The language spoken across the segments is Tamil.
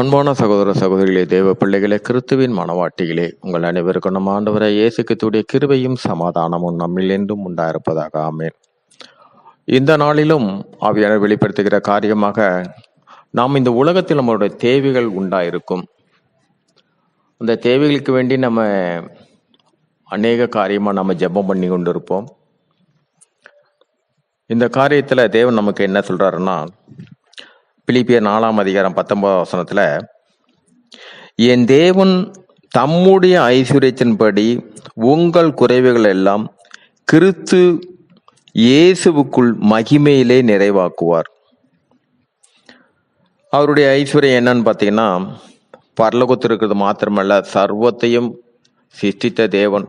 அன்பான சகோதர சகோதரிகளே தேவ பிள்ளைகளே கிறிஸ்துவின் மனவாட்டிகளே உங்கள் அனைவருக்கும் நம்ம ஆண்டவரை இயேசு கிருபையும் சமாதானமும் நம்மில் என்றும் உண்டாயிருப்பதாக ஆமேன். இந்த நாளிலும் ஆவியானவர் வெளிப்படுத்துகிற காரியமாக நாம் இந்த உலகத்தில் நம்மளுடைய தேவைகள் உண்டாயிருக்கும். அந்த தேவைகளுக்கு வேண்டி நம்ம அநேக காரியமாக நம்ம ஜெபம் பண்ணி கொண்டு இருப்போம் இந்த காரியத்தில் தேவன் நமக்கு என்ன சொல்கிறாருன்னா பிலிப்பியர் நாலாம் அதிகாரம் பத்தொன்பதாம் வசனத்துல என் தேவன் தம்முடைய ஐஸ்வர்யத்தின்படி உங்கள் குறைவுகள் எல்லாம் கிறிஸ்து இயேசுவுக்குள் மகிமையிலே நிறைவாக்குவார். அவருடைய ஐஸ்வர்யம் என்னன்னு பார்த்தீங்கன்னா பரலோகத்தில் இருக்கிறது மாத்திரமல்ல சர்வத்தையும் சிஷ்டித்த தேவன்.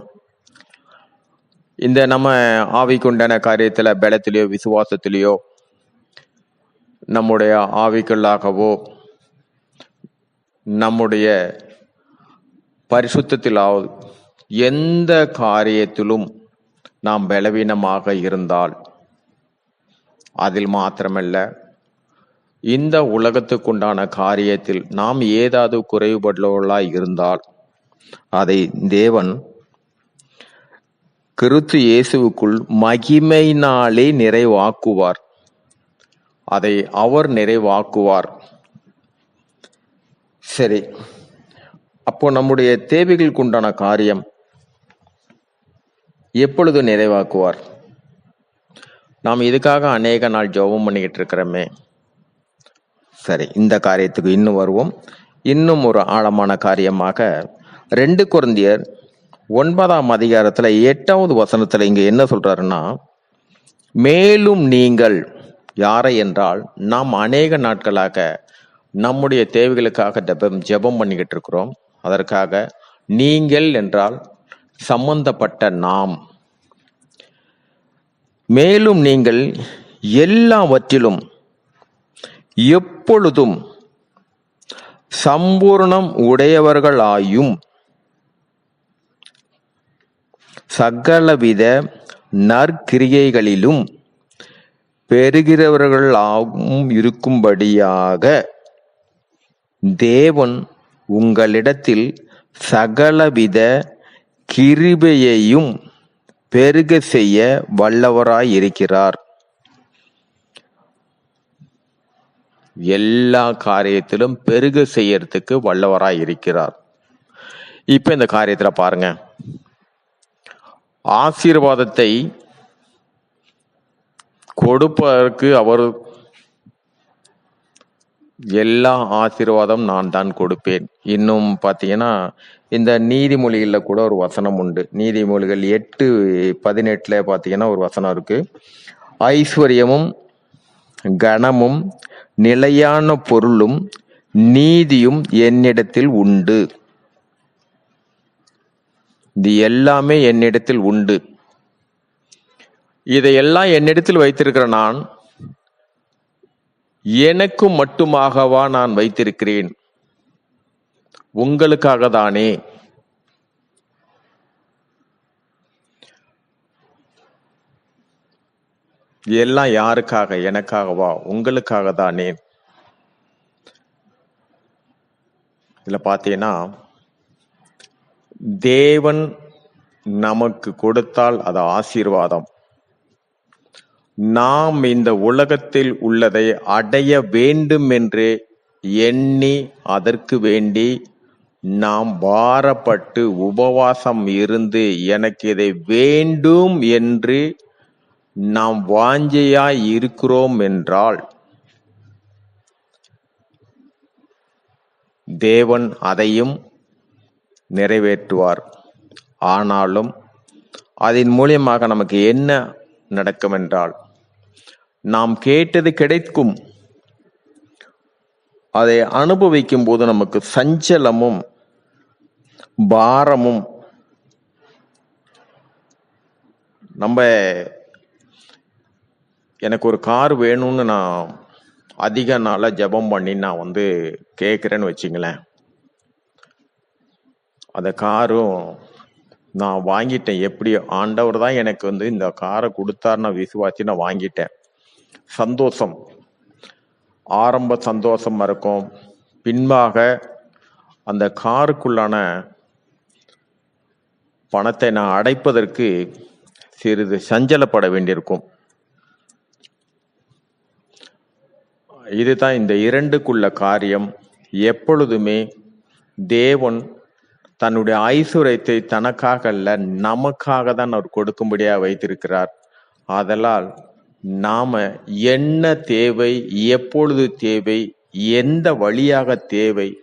இந்த நம்ம ஆவிக்குண்டான காரியத்தில் பலத்திலேயோ விசுவாசத்திலேயோ நம்முடைய ஆவிக்குள்ளாகவோ நம்முடைய பரிசுத்தத்திலாவது எந்த காரியத்திலும் நாம் பலவீனமாக இருந்தால் அதில் மாத்திரமல்ல இந்த உலகத்துக்குண்டான காரியத்தில் நாம் ஏதாவது குறைபடுள்ளவர்களாய் இருந்தால் அதை தேவன் கிறித்து இயேசுவுக்குள் மகிமையினாலே நிறைவாக்குவார். அதை அவர் நிறைவாக்குவார். சரி. அப்போ நம்முடைய தேவைகளுக்கு உண்டான காரியம் எப்பொழுது நிறைவாக்குவார்? நாம் இதுக்காக அநேக நாள் ஜெபம் பண்ணிக்கிட்டு இருக்கிறோமே. சரி இந்த காரியத்துக்கு இன்னும் வருவோம். இன்னும் ஒரு ஆழமான காரியமாக ரெண்டு குருந்தியர் ஒன்பதாம் அதிகாரத்தில் எட்டாவது வசனத்தில் இங்கே என்ன சொல்கிறாருன்னா மேலும் நீங்கள் யாரை என்றால் நாம் அநேக நாட்களாக நம்முடைய தேவைகளுக்காக ஜெபம் ஜெபம் பண்ணிக்கிட்டு இருக்கிறோம். அதற்காக நீங்கள் என்றால் சம்பந்தப்பட்ட நாம். மேலும் நீங்கள் எல்லாவற்றிலும் எப்பொழுதும் சம்பூர்ணம் உடையவர்களாயும் சகலவித நற்கிரியைகளிலும் பெறுகிறவர்களாகவும் இருக்கும்படியாக தேவன் உங்களிடத்தில் சகலவித கிருபையையும் பெருக செய்ய வல்லவராயிருக்கிறார். எல்லா காரியத்திலும் பெருக செய்யறதுக்கு வல்லவராய் இருக்கிறார் இப்போ இந்த காரியத்தில் பாருங்க. ஆசீர்வாதத்தை கொடுப்பதற்கு அவர் எல்லா ஆசீர்வாதம் நான் தான் கொடுப்பேன். இன்னும் பார்த்தீங்கன்னா இந்த நீதிமொழிகளில் கூட ஒரு வசனம் உண்டு. நீதிமொழிகள் எட்டு பதினெட்டில் பார்த்தீங்கன்னா ஒரு வசனம் இருக்குது ஐஸ்வர்யமும் கனமும் நிலையான பொருளும் நீதியும் என்னிடத்தில் உண்டு. இது எல்லாமே என்னிடத்தில் உண்டு. இதையெல்லாம் என்னிடத்தில் வைத்திருக்கிற நான் எனக்கு மட்டுமாகவா நான் வைத்திருக்கிறேன்? உங்களுக்காக தானே எல்லாம் யாருக்காக? எனக்காகவா? உங்களுக்காக தானே இதுல பார்த்தீங்கன்னா தேவன் நமக்கு கொடுத்தால் அது ஆசீர்வாதம். நாம் இந்த உலகத்தில் உள்ளதை அடைய வேண்டும் என்று எண்ணி அதற்கு வேண்டி நாம் பாரப்பட்டு உபவாசம் இருந்து எனக்கு இதை வேண்டும் என்று நாம் வாஞ்சையாய் இருக்கிறோம் என்றால் தேவன் அதையும் நிறைவேற்றுவார். ஆனாலும் அதன் மூலியமாக நமக்கு என்ன நடக்கும் என்றால் நாம் கேட்டது கிடைக்கும். அதை அனுபவிக்கும் போது நமக்கு சஞ்சலமும் பாரமும் நம்ம எனக்கு ஒரு கார் வேணும்னு நான் அதிக நாளாக ஜெபம் பண்ணி நான் வந்து கேட்குறேன்னு வச்சுங்களேன். அந்த காரும் நான் வாங்கிட்டேன். எப்படி ஆண்டவர் தான் எனக்கு வந்து இந்த காரை கொடுத்தாருன்னு நான் விசுவாசி நான் வாங்கிட்டேன். சந்தோஷம். ஆரம்ப சந்தோஷமாக இருக்கும். பின்பாக அந்த காருக்குள்ளான பணத்தை நான் அடைப்பதற்கு சிறிது சஞ்சலப்பட வேண்டியிருக்கும். இதுதான் இந்த இரண்டுக்குள்ள காரியம். எப்பொழுதுமே தேவன் தன்னுடைய ஐஸ்வர்யத்தை தனக்காக அல்ல நமக்காக தான் அவர் கொடுக்கும்படியாக வைத்திருக்கிறார். ஆதலால் நாம என்ன தேவை எப்பொழுது தேவை எந்த வழியாக தேவை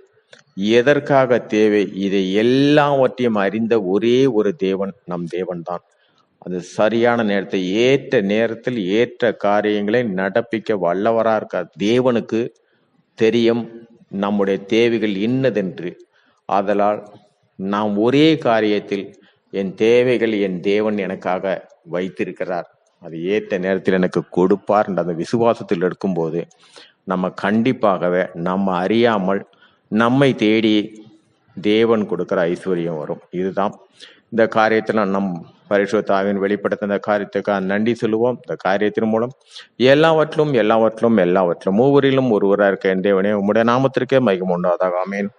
எதற்காக தேவை இதை எல்லாவற்றையும் அறிந்த ஒரே ஒரு தேவன் நம் தேவன்தான். அது சரியான நேரத்தை ஏற்ற நேரத்தில் ஏற்ற காரியங்களை நடப்பிக்க வல்லவராக இருக்கார் தேவனுக்கு தெரியும் நம்முடைய தேவைகள் இன்னதென்று. ஆதலால் நாம் ஒரே காரியத்தில் என் தேவைகள் என் தேவன் எனக்காக வைத்திருக்கிறார். அது ஏற்ற நேரத்தில் எனக்கு கொடுப்பார்ன்ற அந்த விசுவாசத்தில் இருக்கும்போது நம்ம கண்டிப்பாகவே நம்ம அறியாமல் நம்மை தேடி தேவன் கொடுக்குற ஐஸ்வர்யம் வரும். இதுதான். இந்த காரியத்தில் நம் பரிசுத்தாவின் வெளிப்படுத்த இந்த காரியத்துக்காக நன்றி சொல்லுவோம். இந்த காரியத்தின் மூலம் எல்லாவற்றிலும் எல்லாவற்றிலும் எல்லாவற்றிலும் மூவரிலும் ஒருவராக இருக்க என் தேவனே உம்முடைய நாமத்திற்கே மகிமை உண்டாதாக ஆமேன்.